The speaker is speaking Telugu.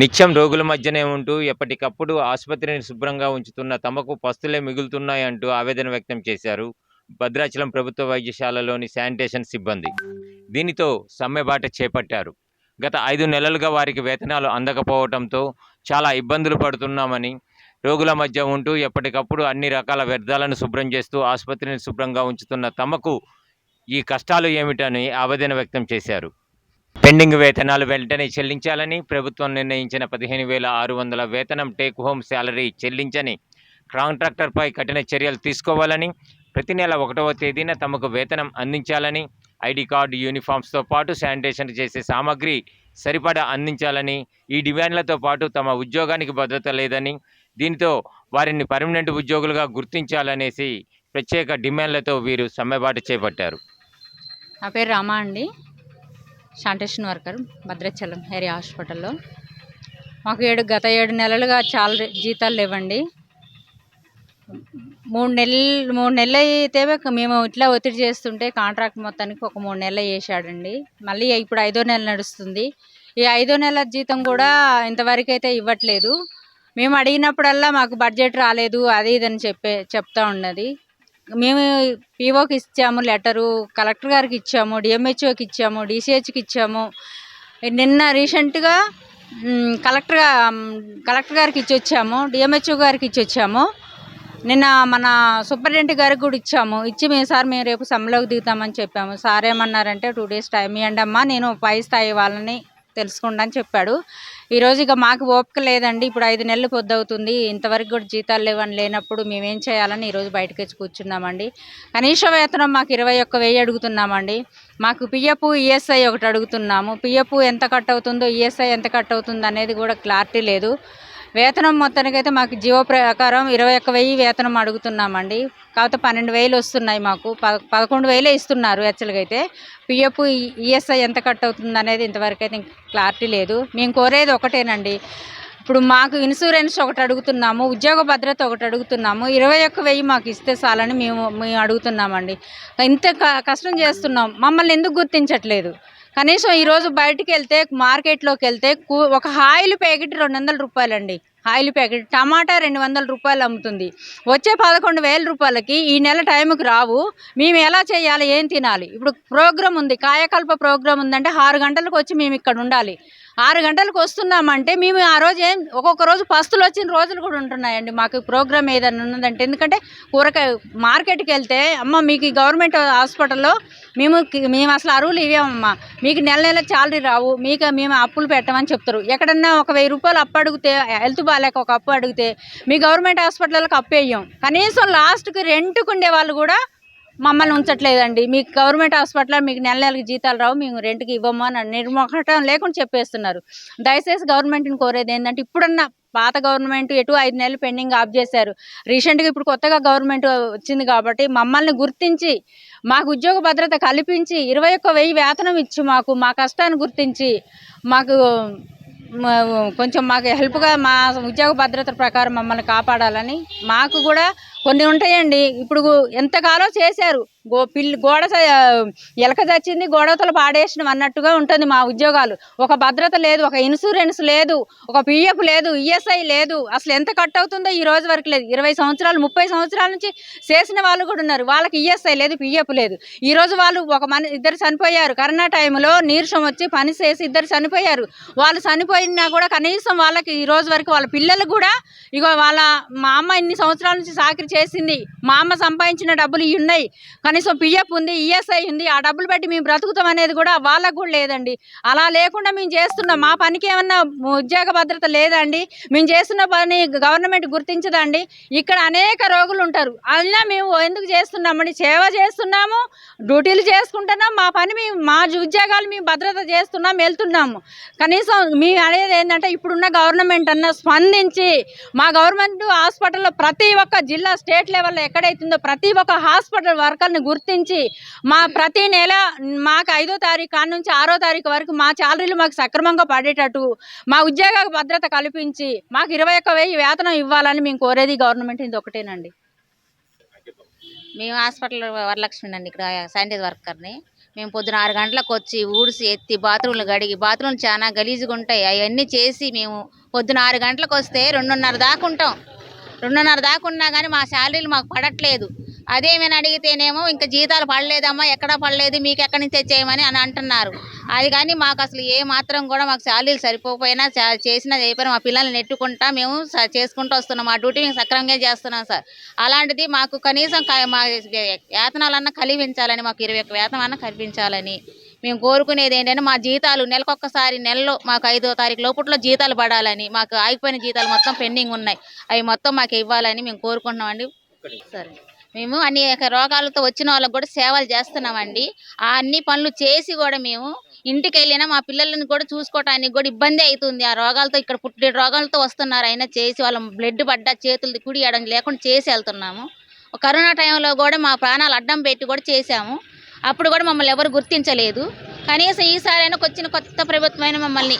నిత్యం రోగుల మధ్యనే ఉంటూ ఎప్పటికప్పుడు ఆసుపత్రిని శుభ్రంగా ఉంచుతున్న తమకు పస్తులే మిగులుతున్నాయంటూ ఆవేదన వ్యక్తం చేశారు భద్రాచలం ప్రభుత్వ వైద్యశాలలోని శానిటేషన్ సిబ్బంది. దీనితో సమ్మెబాట చేపట్టారు. గత ఐదు నెలలుగా వారికి వేతనాలు అందకపోవడంతో చాలా ఇబ్బందులు పడుతున్నామని రోగుల మధ్య ఉంటూ ఎప్పటికప్పుడు అన్ని రకాల వ్యర్థాలను శుభ్రం చేస్తూ ఆసుపత్రిని శుభ్రంగా ఉంచుతున్న తమకు ఈ కష్టాలు ఏమిటని ఆవేదన వ్యక్తం చేశారు. పెండింగ్ వేతనాలు వెంటనే చెల్లించాలని ప్రభుత్వం నిర్ణయించిన పదిహేను వేల ఆరు వందల వేతనం టేక్ హోమ్ శాలరీ చెల్లించని కాంట్రాక్టర్పై కఠిన చర్యలు తీసుకోవాలని ప్రతి నెల ఒకటవ తేదీన తమకు వేతనం అందించాలని ఐడి కార్డు యూనిఫామ్స్తో పాటు శానిటేషన్ చేసే సామాగ్రి సరిపడా అందించాలని ఈ డిమాండ్లతో పాటు తమ ఉద్యోగానికి భద్రత లేదని దీనితో వారిని పర్మనెంట్ ఉద్యోగులుగా గుర్తించాలనేసి ప్రత్యేక డిమాండ్లతో వీరు సమ్మెబాటు చేపట్టారు. నా పేరు రామా అండి. శానిటేషన్ వర్కర్ భద్రాచలం ఏరియా హాస్పిటల్లో. మాకు ఏడు గత ఏడు నెలలుగా చాలా జీతాలు లేవండి. మూడు నెలలు మూడు నెలలు అయితే మేము ఇట్లా ఒత్తిడి చేస్తుంటే కాంట్రాక్ట్ మొత్తానికి ఒక మూడు నెలలు వేసాడండి మళ్ళీ ఇప్పుడు ఐదో నెల నడుస్తుంది. ఈ ఐదో నెల జీతం కూడా ఇంతవరకు అయితే ఇవ్వట్లేదు. మేము అడిగినప్పుడల్లా మాకు బడ్జెట్ రాలేదు అది ఇదని చెప్పే చెప్తా ఉన్నది. మేము పీఓకి ఇచ్చాము లెటరు కలెక్టర్ గారికి ఇచ్చాము డిఎంహెచ్ఓకి ఇచ్చాము డిసిహెచ్కి ఇచ్చాము. నిన్న రీసెంట్గా కలెక్టర్ కలెక్టర్ గారికి ఇచ్చి వచ్చాము డిఎంహెచ్ఓ గారికి ఇచ్చి వచ్చాము. నిన్న మన సూపరింటెండెంట్ గారికి కూడా ఇచ్చాము. ఇచ్చి మేము సార్ మేము రేపు సమ్మెలోకి దిగుతామని చెప్పాము. సార్ ఏమన్నారంటే టూ డేస్ టైం ఇవ్వండి అమ్మా నేను పై స్థాయి వాళ్ళని తెలుసుకోండి అని చెప్పాడు. ఈరోజు ఇక మాకు ఓపిక లేదండి. ఇప్పుడు ఐదు నెలలు పొద్దవుతుంది. ఇంతవరకు కూడా జీతాలు లేవని లేనప్పుడు మేమేం చేయాలని ఈరోజు బయటకు వచ్చి కూర్చున్నామండి. కనీస వేతనం మాకు ఇరవై ఒక్క వెయ్యి అడుగుతున్నామండి. మాకు పిఎఫ్ ఈఎస్ఐ ఒకటి అడుగుతున్నాము. పిఎఫ్ ఎంత కట్ అవుతుందో ఈఎస్ఐ ఎంత కట్ అవుతుందో అనేది కూడా క్లారిటీ లేదు. వేతనం మొత్తానికైతే మాకు జీవో ప్రకారం ఇరవై ఒక్క వెయ్యి వేతనం అడుగుతున్నామండి. కాకపోతే పన్నెండు వేలు వస్తున్నాయి మాకు. ప పదకొండు వేలే ఇస్తున్నారు యాక్చువల్గా అయితే. పిఎఫ్ ఈఎస్ఐ ఎంత కట్ అవుతుంది అనేది ఇంతవరకు అయితే క్లారిటీ లేదు. మేము కోరేది ఒకటేనండి. ఇప్పుడు మాకు ఇన్సూరెన్స్ ఒకటి అడుగుతున్నాము ఉద్యోగ భద్రత ఒకటి అడుగుతున్నాము. ఇరవై ఒక్క వెయ్యి మాకు ఇస్తే చాలని మేము మేము అడుగుతున్నామండి. ఇంత క- కష్టం చేస్తున్నాం. మమ్మల్ని ఎందుకు గుర్తించట్లేదు? కనీసం ఈరోజు బయటికి వెళ్తే మార్కెట్లోకి వెళ్తే కూ- ఒక ఆయిల్ ప్యాకెట్ రెండు వందల రూపాయలండి. Oil packet. టమాటా రెండు వందల రూపాయలు అమ్ముతుంది. వచ్చే పదకొండు వేల రూపాయలకి ఈ నెల టైంకి రావు. మేము ఎలా చేయాలి? ఏం తినాలి? ఇప్పుడు ప్రోగ్రామ్ ఉంది. కాయకల్ప ప్రోగ్రామ్ ఉందంటే ఆరు గంటలకు వచ్చి మేము ఇక్కడ ఉండాలి. ఆరు గంటలకు వస్తున్నామంటే మేము ఆ రోజు ఏం ఒక్కొక్క రోజు పస్తులు వచ్చిన రోజులు కూడా ఉంటున్నాయండి. మాకు ప్రోగ్రామ్ ఏదైనా ఉన్నదంటే. ఎందుకంటే కూరగాయ మార్కెట్కి వెళ్తే అమ్మ మీకు గవర్నమెంట్ హాస్పిటల్లో మేము మేము అసలు అరువులు ఇవేమమ్మా మీకు నెల నెల శాలరీ రావు మీకు మేము అప్పులు పెట్టమని చెప్తారు. ఎక్కడన్నా ఒక వెయ్యి రూపాయలు అప్పు అడిగితే హెల్త్ బాగాలేక ఒక అప్పు అడిగితే మీ గవర్నమెంట్ హాస్పిటల్కి అప్పు వేయం. కనీసం లాస్ట్కి రెంట్కి ఉండే వాళ్ళు కూడా మమ్మల్ని ఉంచట్లేదండి. మీకు గవర్నమెంట్ హాస్పిటల్ మీకు నెల నెలకి జీతాలు రావు మేము రెంట్కి ఇవ్వము అని నిర్మోహటం లేకుండా చెప్పేస్తున్నారు. దయచేసి గవర్నమెంట్ని కోరేది ఏంటంటే ఇప్పుడన్నా పాత గవర్నమెంట్ ఎటు ఐదు నెలలు పెండింగ్ ఆఫ్ చేశారు. రీసెంట్గా ఇప్పుడు కొత్తగా గవర్నమెంట్ వచ్చింది కాబట్టి మమ్మల్ని గుర్తించి మాకు ఉద్యోగ భద్రత కల్పించి ఇరవై ఒక్క వెయ్యి వేతనం ఇచ్చి మాకు మా కష్టాన్ని గుర్తించి మాకు కొంచెం మాకు హెల్ప్గా మా ఉద్యోగ భద్రత ప్రకారం మమ్మల్ని కాపాడాలని మాకు కూడా కొన్ని ఉంటాయండి. ఇప్పుడు ఎంతకాలం చేశారు. గో పిల్లి గోడ స- ఎలక చచ్చింది గోడతలు పాడేసినాం అన్నట్టుగా ఉంటుంది మా ఉద్యోగాలు. ఒక భద్రత లేదు ఒక ఇన్సూరెన్స్ లేదు ఒక పిఎఫ్ లేదు ఈఎస్ఐ లేదు. అసలు ఎంత కట్ అవుతుందో ఈ రోజు వరకు లేదు. ఇరవై సంవత్సరాలు ముప్పై సంవత్సరాల నుంచి చేసిన వాళ్ళు కూడా ఉన్నారు. వాళ్ళకి ఈఎస్ఐ లేదు పిఎఫ్ లేదు. ఈ రోజు వాళ్ళు ఒక మన ఇద్దరు చనిపోయారు. కరోనా టైంలో నీరసం వచ్చి పని చేసి ఇద్దరు చనిపోయారు. వాళ్ళు చనిపోయినా కూడా కనీసం వాళ్ళకి ఈ రోజు వరకు వాళ్ళ పిల్లలు కూడా ఇగో వాళ్ళ మా అమ్మ ఇన్ని సంవత్సరాల నుంచి సాకరి చేసింది. మా అమ్మ సంపాదించిన డబ్బులు ఇవి ఉన్నాయి. కనీసం పిఎఫ్ ఉంది ఈఎస్ఐ ఉంది. ఆ డబ్బులు పెట్టి మేము బ్రతుకుతాం అనేది కూడా వాళ్ళకు కూడా లేదండి. అలా లేకుండా మేము చేస్తున్నాం. మా పనికి ఏమన్నా ఉద్యోగ భద్రత లేదండి. మేము చేస్తున్న పని గవర్నమెంట్ గుర్తించదండి. ఇక్కడ అనేక రోగులు ఉంటారు. అయినా మేము ఎందుకు చేస్తున్నామండి? సేవ చేస్తున్నాము డ్యూటీలు చేసుకుంటున్నాం. మా పని మేము మా ఉద్యోగాలు మేము భద్రత చేస్తున్నాం వెళ్తున్నాము. కనీసం మేము అనేది ఏంటంటే ఇప్పుడున్న గవర్నమెంట్ అన్న స్పందించి మా గవర్నమెంట్ హాస్పిటల్లో ప్రతి ఒక్క జిల్లా స్టేట్ లెవెల్లో ఎక్కడైతుందో ప్రతి ఒక్క హాస్పిటల్ వర్కర్ని గుర్తించి మా ప్రతి నెల మాకు ఐదో తారీఖు కాడ నుంచి ఆరో తారీఖు వరకు మా శాలరీలు మాకు సక్రమంగా పడేటట్టు మా ఉద్యోగ భద్రత కల్పించి మాకు ఇరవై ఒక్క వెయ్యి వేతనం ఇవ్వాలని మేము కోరేది గవర్నమెంట్. ఇది ఒకటేనండి. మేము హాస్పిటల్ వరలక్ష్మి అండి ఇక్కడ శానిటైజ్ వర్కర్ని. మేము పొద్దున ఆరు గంటలకు వచ్చి ఊడిసి ఎత్తి బాత్రూమ్లు గడిగి బాత్రూమ్లు చాలా గలీజుగా ఉంటాయి. అవన్నీ చేసి మేము పొద్దున ఆరు గంటలకు వస్తే రెండున్నర దాకా ఉంటాం. రెండున్నర దాకా ఉన్నా కానీ మా శాలరీలు మాకు పడట్లేదు అదేమని అడిగితేనేమో ఇంకా జీతాలు పడలేదమ్మా ఎక్కడ పడలేదు మీకు ఎక్కడి నుంచి తెచ్చేయమని అని అంటున్నారు అది కానీ మాకు అసలు ఏ మాత్రం కూడా మాకు శాలరీలు సరిపోకపోయినా చేసినా చేయకపోయినా మా పిల్లల్ని నెట్టుకుంటా మేము చేసుకుంటూ వస్తున్నాం మా డ్యూటీ మేము సక్రమంగా చేస్తున్నాం సార్ అలాంటిది మాకు కనీసం మా వేతనాలన్నా కలిపించాలని మాకు ఇరవై ఒక్క వేతనం అన్న కల్పించాలని మేము కోరుకునేది ఏంటంటే మా జీతాలు నెలకొక్కసారి నెలలో మాకు ఐదో తారీఖు లోపట్లో జీతాలు పడాలని మాకు ఆగిపోయిన జీతాలు మొత్తం పెండింగ్ ఉన్నాయి. అవి మొత్తం మాకు ఇవ్వాలని మేము కోరుకుంటున్నామండి. సరే. మేము అనేక రోగాలతో వచ్చిన వాళ్ళకి కూడా సేవలు చేస్తున్నామండి. ఆ అన్ని పనులు చేసి కూడా మేము ఇంటికి వెళ్ళినా మా పిల్లల్ని కూడా చూసుకోవటానికి కూడా ఇబ్బంది అవుతుంది. ఆ రోగాలతో ఇక్కడ పుట్టిన రోగాలతో వస్తున్నారు. అయినా చేసి వాళ్ళ బ్లడ్ పడ్డా చేతులు కుడి ఎడం లేకుండా చేసి వెళ్తున్నాము. కరోనా టైంలో కూడా మా ప్రాణాలు అడ్డం పెట్టి కూడా చేశాము. అప్పుడు కూడా మమ్మల్ని ఎవరు గుర్తించలేదు. కనీసం ఈసారైనా వచ్చిన కొత్త ప్రభుత్వమైన మమ్మల్ని